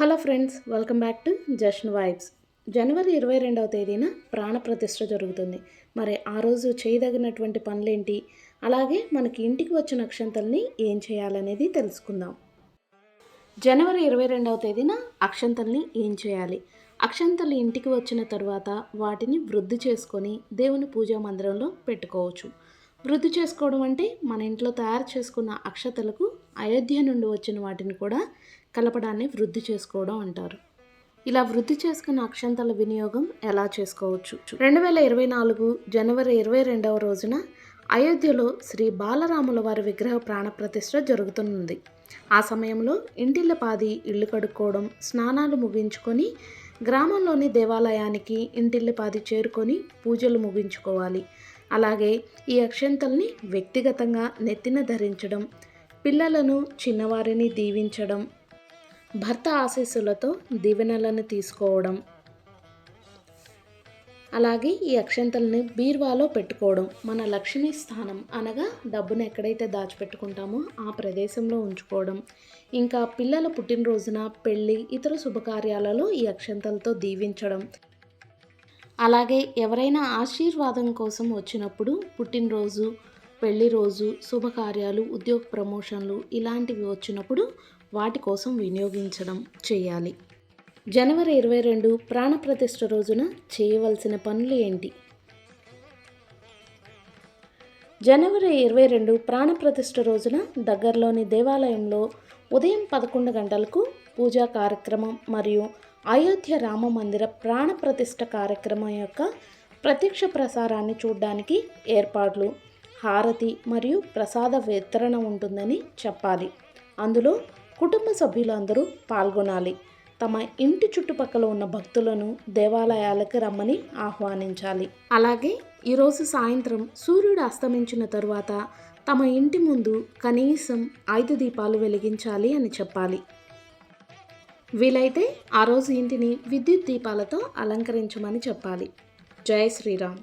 Hello friends welcome back to Jashan vibes. జనవరి ఇరవై రెండవ తేదీన ప్రాణప్రతిష్ఠ జరుగుతుంది. మరి ఆ రోజు చేయదగినటువంటి పనులేంటి? అలాగే మనకి ఇంటికి వచ్చిన అక్షంతల్ని ఏం చేయాలనేది తెలుసుకుందాం. జనవరి ఇరవై రెండవ తేదీన అక్షంతల్ని ఏం చేయాలి? అక్షంతలు ఇంటికి వచ్చిన తర్వాత వాటిని వృద్ధి చేసుకొని దేవుని పూజా మందిరంలో పెట్టుకోవచ్చు. వృద్ధి చేసుకోవడం అంటే మన ఇంట్లో తయారు చేసుకున్న అక్షతలకు అయోధ్య నుండి వచ్చిన వాటిని కూడా కలపడాన్ని వృద్ధి చేసుకోవడం అంటారు. ఇలా వృద్ధి చేసుకున్న అక్షంతల వినియోగం ఎలా చేసుకోవచ్చు? రెండు వేల ఇరవై నాలుగు జనవరి ఇరవై రెండవ రోజున అయోధ్యలో శ్రీ బాలరాముల వారి విగ్రహ ప్రాణప్రతిష్ఠ జరుగుతుంది ఆ సమయంలో ఇంటిల్లపాది ఇల్లు కడుక్కోవడం స్నానాలు ముగించుకొని గ్రామంలోని దేవాలయానికి ఇంటిల్లిపాది చేరుకొని పూజలు ముగించుకోవాలి. అలాగే ఈ అక్షంతల్ని వ్యక్తిగతంగా నెత్తిన ధరించడం పిల్లలను చిన్నవారిని దీవించడం భర్త ఆశీస్సులతో దీవెనలను తీసుకోవడం. అలాగే ఈ అక్షంతల్ని బీర్వాలో పెట్టుకోవడం మన లక్ష్మీ స్థానం అనగా డబ్బును ఎక్కడైతే దాచిపెట్టుకుంటామో ఆ ప్రదేశంలో ఉంచుకోవడం. ఇంకా పిల్లల పుట్టినరోజున పెళ్ళి ఇతర శుభకార్యాలలో ఈ అక్షంతలతో దీవించడం. అలాగే ఎవరైనా ఆశీర్వాదం కోసం వచ్చినప్పుడు పుట్టినరోజు పెళ్ళి రోజు శుభకార్యాలు ఉద్యోగ ప్రమోషన్లు ఇలాంటివి వచ్చినప్పుడు వాటి కోసం వినియోగించడం చేయాలి. జనవరి ఇరవై రెండు ప్రాణప్రతిష్ఠ రోజున చేయవలసిన పనులు ఏంటి? జనవరి ఇరవై రెండు ప్రాణప్రతిష్ఠ రోజున దగ్గరలోని దేవాలయంలో ఉదయం పదకొండు గంటలకు పూజా కార్యక్రమం మరియు అయోధ్య రామ మందిర ప్రాణప్రతిష్ఠ కార్యక్రమం యొక్క ప్రత్యక్ష ప్రసారాన్ని చూడడానికి ఏర్పాట్లు హారతి మరియు ప్రసాద వితరణ ఉంటుందని చెప్పాలి. అందులో కుటుంబ సభ్యులందరూ పాల్గొనాలి. తమ ఇంటి చుట్టుపక్కల ఉన్న భక్తులను దేవాలయాలకు రమ్మని ఆహ్వానించాలి. అలాగే ఈరోజు సాయంత్రం సూర్యుడు అస్తమించిన తరువాత తమ ఇంటి ముందు కనీసం ఐదు దీపాలు వెలిగించాలి అని చెప్పాలి. వీలైతే ఆ రోజు ఇంటిని విద్యుత్ దీపాలతో అలంకరించమని చెప్పాలి. జై శ్రీరామ్.